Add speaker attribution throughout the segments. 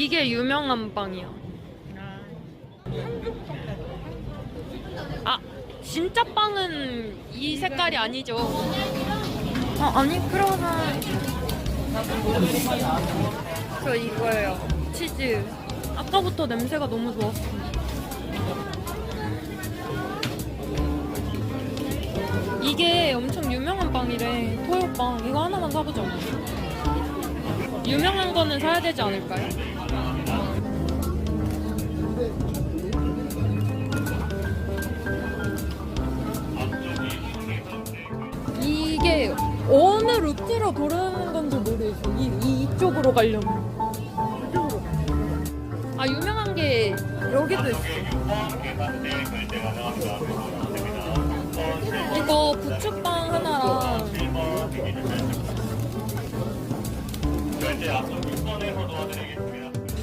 Speaker 1: 이게 유명한 빵이야. 아, 진짜 빵은 이 색깔이 아니죠. 아, 아니, 크로나. 저 이거예요. 치즈. 아까부터 냄새가 너무 좋았어. 이게 엄청 유명한 빵이래. 토요빵. 이거 하나만 사보자. 유명한 거는 사야 되지 않을까요? 이게 어느 루트로 돌아오는 건지 모르겠어. 이, 이 이쪽으로 가려면. 아 유명한 게 여기도 있어.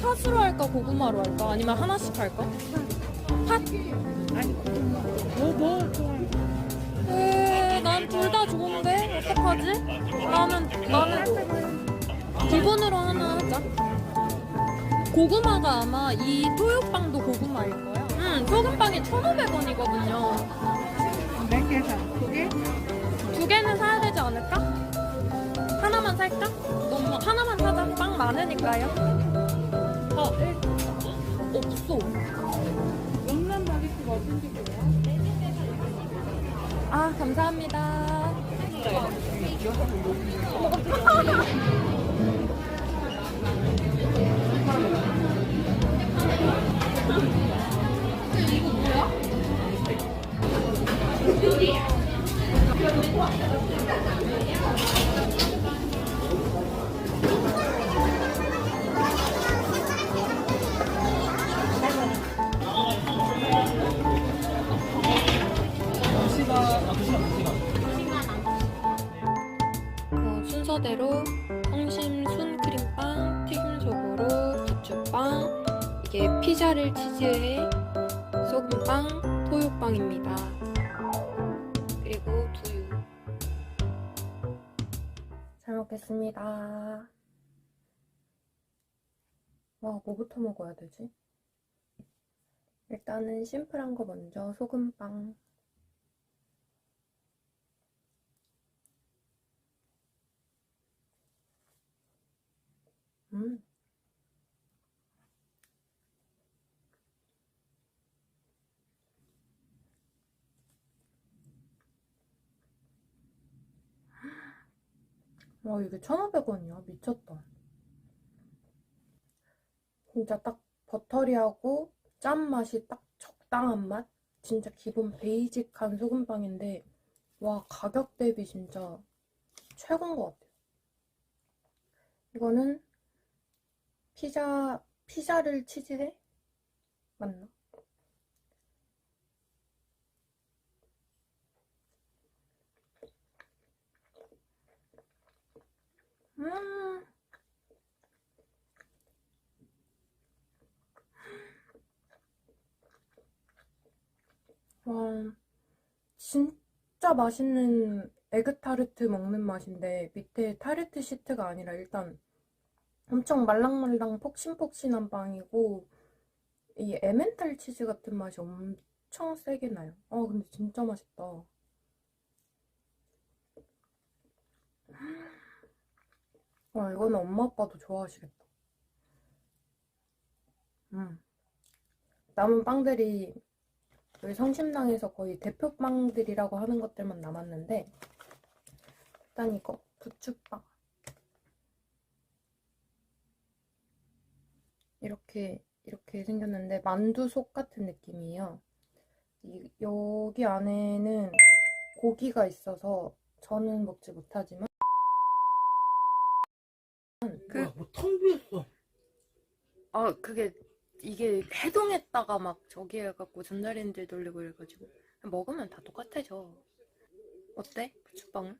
Speaker 1: 팥으로 할까 고구마로 할까 아니면 하나씩 할까? 팥?
Speaker 2: 뭐뭐 좋아.
Speaker 1: 난둘 다 좋은데 어떡하지? 나는 나는 기본으로 하나 하자. 고구마가 아마 이 토요빵도 고구마일 거야. 응, 소금빵이 1,500원이거든요.
Speaker 2: 몇 개 사? 두 개?
Speaker 1: 두 개는 사야 되지 않을까? 하나만 살까? 너무 하나만 사자. 빵 많으니까요. 어, 일, 없어.
Speaker 2: 영남 바게트가 어떤 집이에요?
Speaker 1: 아, 감사합니다. 피자를 치즈에 소금빵, 토요빵입니다. 그리고 두유. 잘 먹겠습니다. 와, 뭐부터 먹어야 되지? 일단은 심플한 거 먼저 소금빵. 음. 와, 이게 1,500원이야. 미쳤다. 진짜 딱 버터리하고 짠맛이 딱 적당한 맛? 진짜 기본 베이직한 소금빵인데, 와, 가격 대비 진짜 최고인 것 같아요. 이거는 피자, 피자를 치즈해? 맞나? 음. 와, 진짜 맛있는 에그타르트 먹는 맛인데, 밑에 타르트 시트가 아니라 일단 엄청 말랑말랑 폭신폭신한 빵이고 이 에멘탈 치즈 같은 맛이 엄청 세게 나요. 아 근데 진짜 맛있다. 와 이거는 엄마 아빠도 좋아하시겠다. 음. 남은 빵들이 여기 성심당에서 거의 대표 빵들이라고 하는 것들만 남았는데 일단 이거 부추빵. 이렇게 이렇게 생겼는데 만두 속 같은 느낌이에요. 이, 여기 안에는 고기가 있어서 저는 먹지 못하지만 그-
Speaker 2: 뭐야, 뭐텅 비었어.
Speaker 1: 아 그게 이게 해동했다가 막 저기 해갖고 전자레인지 돌리고 이래가지고 먹으면 다 똑같아져. 어때? 부추빵은?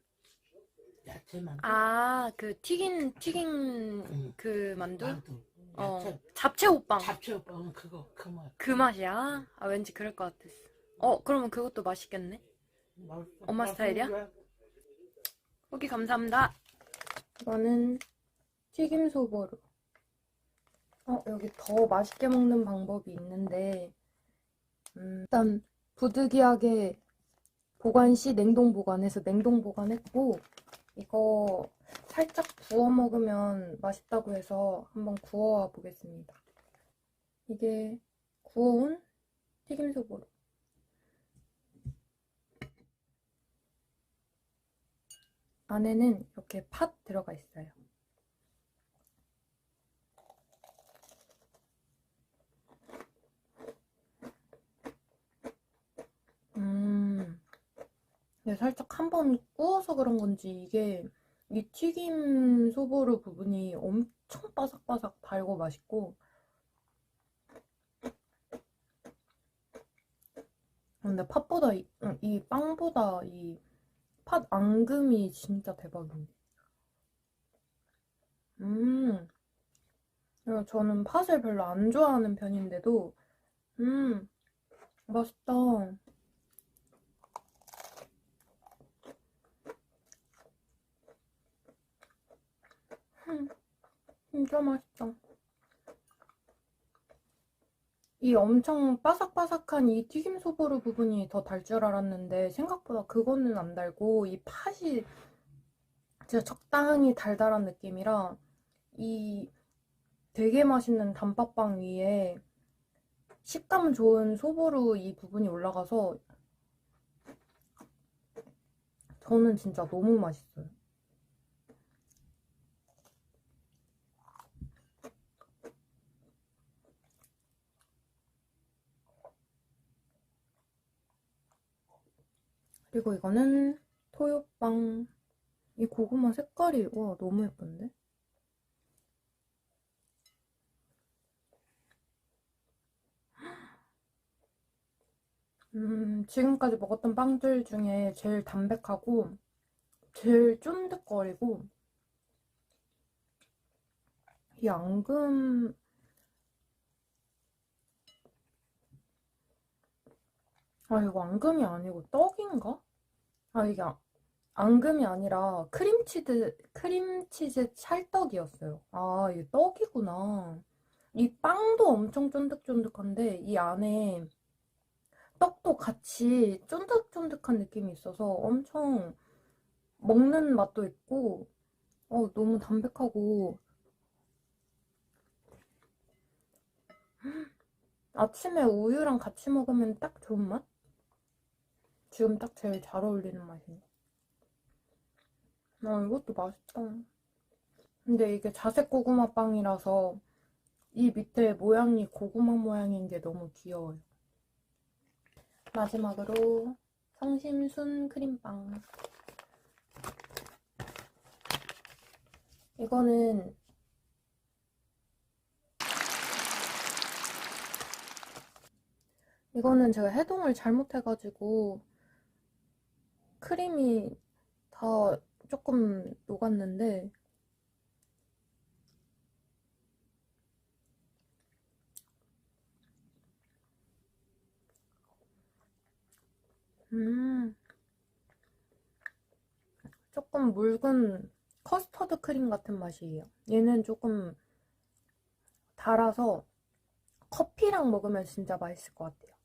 Speaker 2: 야채만.
Speaker 1: 아그 튀긴 튀긴
Speaker 2: 응.
Speaker 1: 그 만두?
Speaker 2: 만두.
Speaker 1: 어
Speaker 2: 야채.
Speaker 1: 잡채 호빵.
Speaker 2: 잡채오빵은 그거 그 맛.
Speaker 1: 그 맛이야? 아 왠지 그럴 것 같았어. 어 그러면 그것도 맛있겠네.
Speaker 2: 맛있어.
Speaker 1: 엄마 스타일이야?
Speaker 2: 맛있는 거야.
Speaker 1: 후기 감사합니다. 이거는 튀김 소보루. 어, 여기 더 맛있게 먹는 방법이 있는데, 음, 일단 부득이하게 보관 시 냉동 보관해서 냉동 보관했고, 이거 살짝 구워 먹으면 맛있다고 해서 한번 구워 보겠습니다. 이게 구워온 튀김소보로. 안에는 이렇게 팥 들어가 있어요. 음, 네, 살짝 한 번 구워서 그런 건지 이게 이 튀김 소보루 부분이 엄청 바삭바삭 달고 맛있고. 근데 팥보다 이, 응, 이 빵보다 이 팥 앙금이 진짜 대박인데 음. 저는 팥을 별로 안 좋아하는 편인데도 음 맛있다 음, 진짜 맛있다. 이 엄청 바삭바삭한 이 튀김 소보루 부분이 더 달 줄 알았는데 생각보다 그거는 안 달고 이 팥이 진짜 적당히 달달한 느낌이라 이 되게 맛있는 단팥빵 위에 식감 좋은 소보루 이 부분이 올라가서 저는 진짜 너무 맛있어요. 그리고 이거는 토요빵. 이 고구마 색깔이 와 너무 예쁜데? 음, 지금까지 먹었던 빵들 중에 제일 담백하고 제일 쫀득거리고 이 앙금 아 이거 앙금이 아니고 떡인가? 아 이게 아- 앙금이 아니라 크림치즈 크림치즈 찰떡이었어요. 아 이게 떡이구나. 이 빵도 엄청 쫀득쫀득한데 이 안에 떡도 같이 쫀득쫀득한 느낌이 있어서 엄청 먹는 맛도 있고 어 너무 담백하고 아침에 우유랑 같이 먹으면 딱 좋은 맛? 지금 딱 제일 잘 어울리는 맛이네. 아, 이것도 맛있다. 근데 이게 자색 고구마 빵이라서 이 밑에 모양이 고구마 모양인 게 너무 귀여워요. 마지막으로 성심순 크림빵. 이거는 이거는 제가 해동을 잘못해가지고 크림이 다 조금 녹았는데 음 조금 묽은 커스터드 크림 같은 맛이에요. 얘는 조금 달아서 커피랑 먹으면 진짜 맛있을 것 같아요.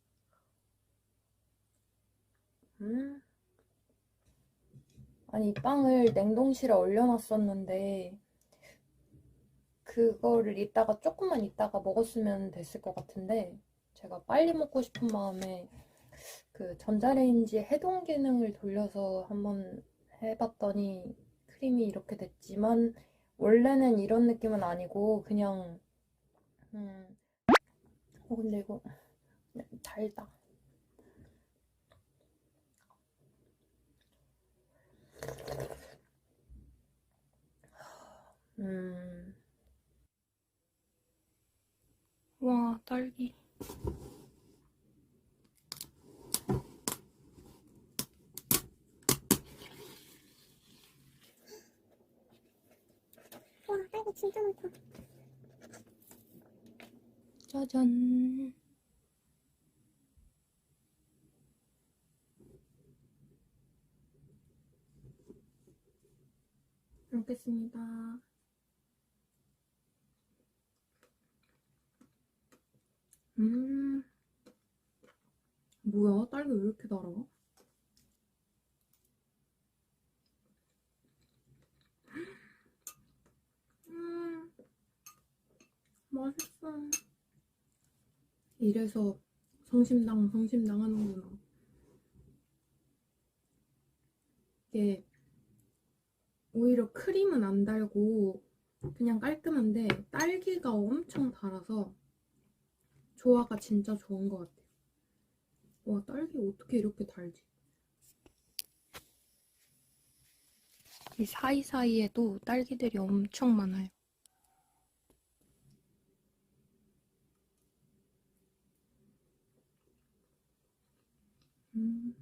Speaker 1: 음. 아니, 이 빵을 냉동실에 얼려놨었는데, 그거를 이따가 조금만 이따가 먹었으면 됐을 것 같은데, 제가 빨리 먹고 싶은 마음에 그 전자레인지 해동 기능을 돌려서 한번 해봤더니 크림이 이렇게 됐지만, 원래는 이런 느낌은 아니고, 그냥, 음, 어, 근데 이거 달다. 음. 와, 딸기.
Speaker 3: 와, 딸기 진짜 많다.
Speaker 1: 짜잔. 먹겠습니다. 음. 뭐야? 딸기 왜 이렇게 달아? 음. 맛있어. 이래서 성심당, 성심당 하는구나. 이게 오히려 크림은 안 달고 그냥 깔끔한데 딸기가 엄청 달아서 조화가 진짜 좋은 것 같아요. 와, 딸기 어떻게 이렇게 달지? 이 사이사이에도 딸기들이 엄청 많아요. 음.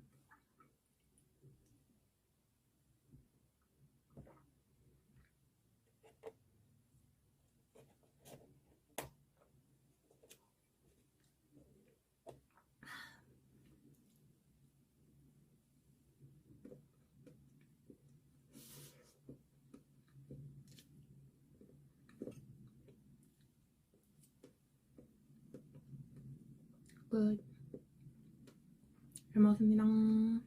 Speaker 1: 끝. 잘 먹었습니다.